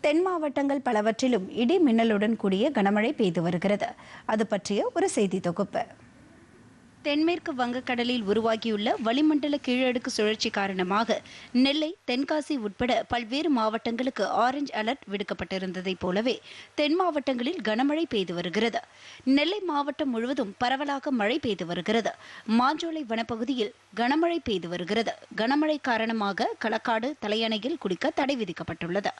தென் மாவட்டங்கள் பலவற்றிலும் இடி மின்னலுடன் கூடிய கனமழை பெய்து வருகிறது. அது பற்றிய ஒரு செய்தி தொகுப்பு. தென்மேற்கு வங்கக்கடலில் உருவாகியுள்ள வளிமண்டல கீழடுக்கு சுழற்சி காரணமாக நெல்லை தென்காசி உட்பட பல்வேறு மாவட்டங்களுக்கு ஆரஞ்சு அலர்ட் விடுக்கப்பட்டிருந்ததைப் போலவே தென் மாவட்டங்களில் கனமழை பெய்து வருகிறது. நெல்லை மாவட்டம் முழுவதும் பரவலாக மழை பெய்து வருகிறது. மாஞ்சோலை வனப்பகுதியில் கனமழை பெய்து வருகிறது. கனமழை காரணமாக களக்காடு தலையணையில் குடிக்க தடை விதிக்கப்பட்டுள்ளது.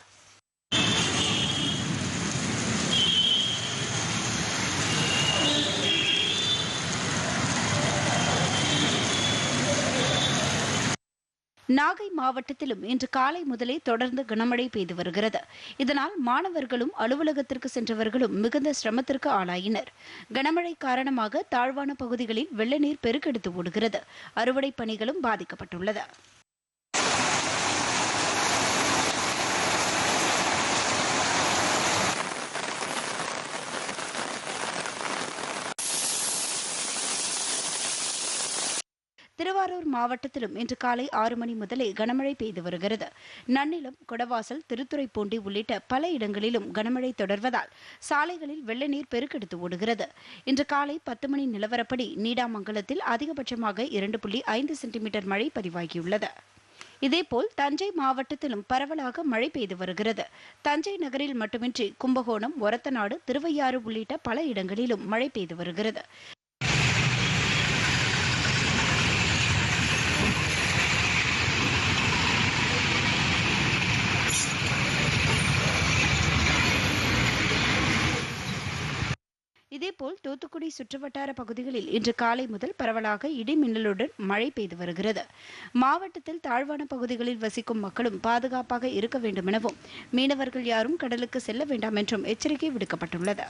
நாகை மாவட்டத்திலும் இன்று காலை முதலே தொடர்ந்து கனமழை பெய்து வருகிறது. இதனால் மாணவர்களும் அலுவலகத்திற்கு சென்றவர்களும் மிகுந்த சிரமத்திற்கு ஆளாயினர். கனமழை காரணமாக தாழ்வான பகுதிகளில் வெள்ள நீர் பெருக்கெடுத்து ஓடுகிறது. அறுவடை பணிகளும் பாதிக்கப்பட்டுள்ளது. திருவாரூர் மாவட்டத்திலும் இன்று காலை ஆறு மணி முதலே கனமழை பெய்து வருகிறது. நன்னிலம் கொடவாசல் திருத்துறைப்பூண்டி உள்ளிட்ட பல இடங்களிலும் கனமழை தொடர்வதால் சாலைகளில் வெள்ள நீர் பெருக்கெடுத்து ஓடுகிறது. இன்று காலை பத்து மணி நிலவரப்படி நீடாமங்கலத்தில் அதிகபட்சமாக இரண்டு புள்ளி ஐந்து சென்டிமீட்டர் மழை பதிவாகியுள்ளது. இதேபோல் தஞ்சை மாவட்டத்திலும் பரவலாக மழை பெய்து வருகிறது. தஞ்சை நகரில் மட்டுமின்றி கும்பகோணம் ஒரத்தநாடு திருவையாறு உள்ளிட்ட பல இடங்களிலும் மழை பெய்து வருகிறது. இதேபோல் தூத்துக்குடி சுற்றுவட்டார பகுதிகளில் இன்று காலை முதல் பரவலாக இடி மின்னலுடன் மழை பெய்து வருகிறது. மாவட்டத்தில் தாழ்வான பகுதிகளில் வசிக்கும் மக்களும் பாதுகாப்பாக இருக்க வேண்டுமெனவும் மீனவர்கள் யாரும் கடலுக்கு செல்ல வேண்டாம் என்றும் எச்சரிக்கை விடுக்கப்பட்டுள்ளது.